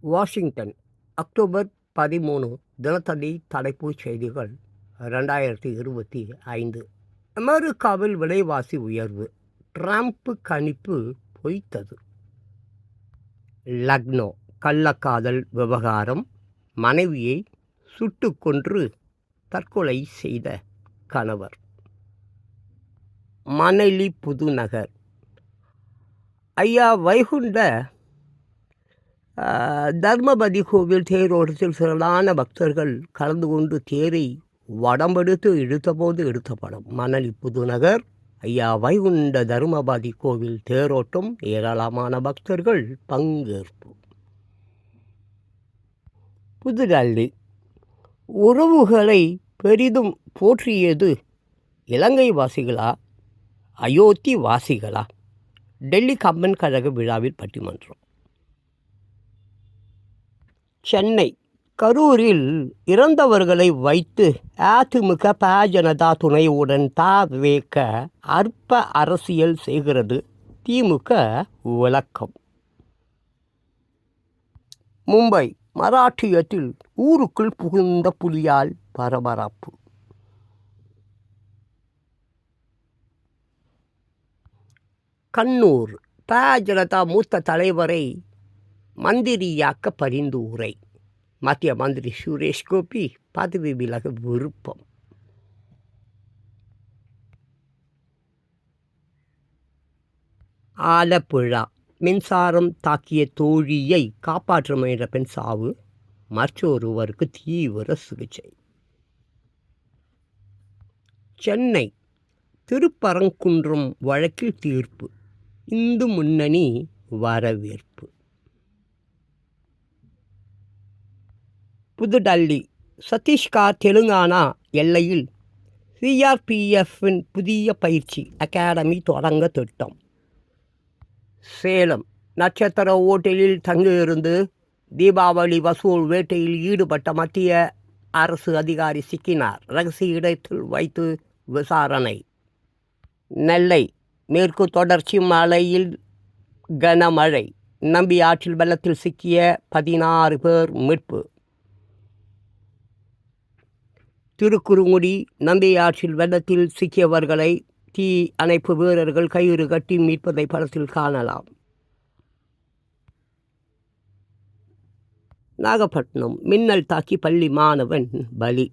Washington October பதிமூணு தினத்தந்தி தலைப்புச் செய்திகள் ரெண்டாயிரத்தி இருபத்தி ஐந்து. அமெரிக்காவில் விலைவாசி உயர்வு ட்ரம்ப் கணிப்பு பொய்த்தது. லக்னோ கள்ளக்காதல் விவகாரம் மனைவியை சுட்டு கொன்று தற்கொலை செய்த கணவர். மணலி புதுநகர் ஐயா வைகுண்ட தர்மபதி கோவில் தேரோட்டத்தில் திரளான பக்தர்கள் கலந்து கொண்டு தேரை வடம்பெடுத்து இழுத்தபோது எடுத்த படம். மணலி புதுநகர் ஐயா வைகுண்ட தர்மபதி கோவில் தேரோட்டம் ஏராளமான பக்தர்கள் பங்கேற்பு. புதுடல்லி உறவுகளை பெரிதும் போற்றியது இலங்கை வாசிகளா அயோத்தி வாசிகளா? டெல்லி கம்பன் கழக விழாவில் பட்டிமன்றம். சென்னை கரூரில் இறந்தவர்களை வைத்து அதிமுக ப ஜனதா துணையுடன் தாவேக்க அற்ப அரசியல் செய்கிறது திமுக விளக்கம். மும்பை மராட்டியத்தில் ஊருக்குள் புகுந்த புலியால் பரபரப்பு. கண்ணூர் ப ஜனதா மூத்த தலைவரை மந்திரியாக்க பரிந்துரை. மத்திய மந்திரி சுரேஷ் கோபி பதவி விலக விருப்பம் ஆலப்புழா மின்சாரம் தாக்கிய தோழியை காப்பாற்ற முயன்ற பெண் சாவு மற்றொருவருக்கு தீவிர சிகிச்சை. சென்னை திருப்பரங்குன்றம் வழக்கில் தீர்ப்பு இந்து முன்னணி வரவேற்பு. புதுடல்லி சத்தீஸ்கர் தெலுங்கானா எல்லையில் சிஆர்பிஎஃப்பின் புதிய பயிற்சி அகாடமி தொடங்க திட்டம். சேலம் நட்சத்திர ஓட்டலில் தங்கியிருந்து தீபாவளி வசூல் வேட்டையில் ஈடுபட்ட மத்திய அரசு அதிகாரி சிக்கினார். ரகசிய இடத்தில் வைத்து விசாரணை. நெல்லை மேற்கு தொடர்ச்சி மலையில் கனமழை. நம்பி ஆற்றில் வெள்ளத்தில் சிக்கிய பதினாறு பேர் மீட்பு. திருக்குறுங்குடி நம்பி ஆற்றில் வெள்ளத்தில் சிக்கியவர்களை தீ அணைப்பு வீரர்கள் கயிறு கட்டி மீட்பதை படத்தில் காணலாம். நாகப்பட்டினம் மின்னல் தாக்கி பள்ளி மாணவன் பலி.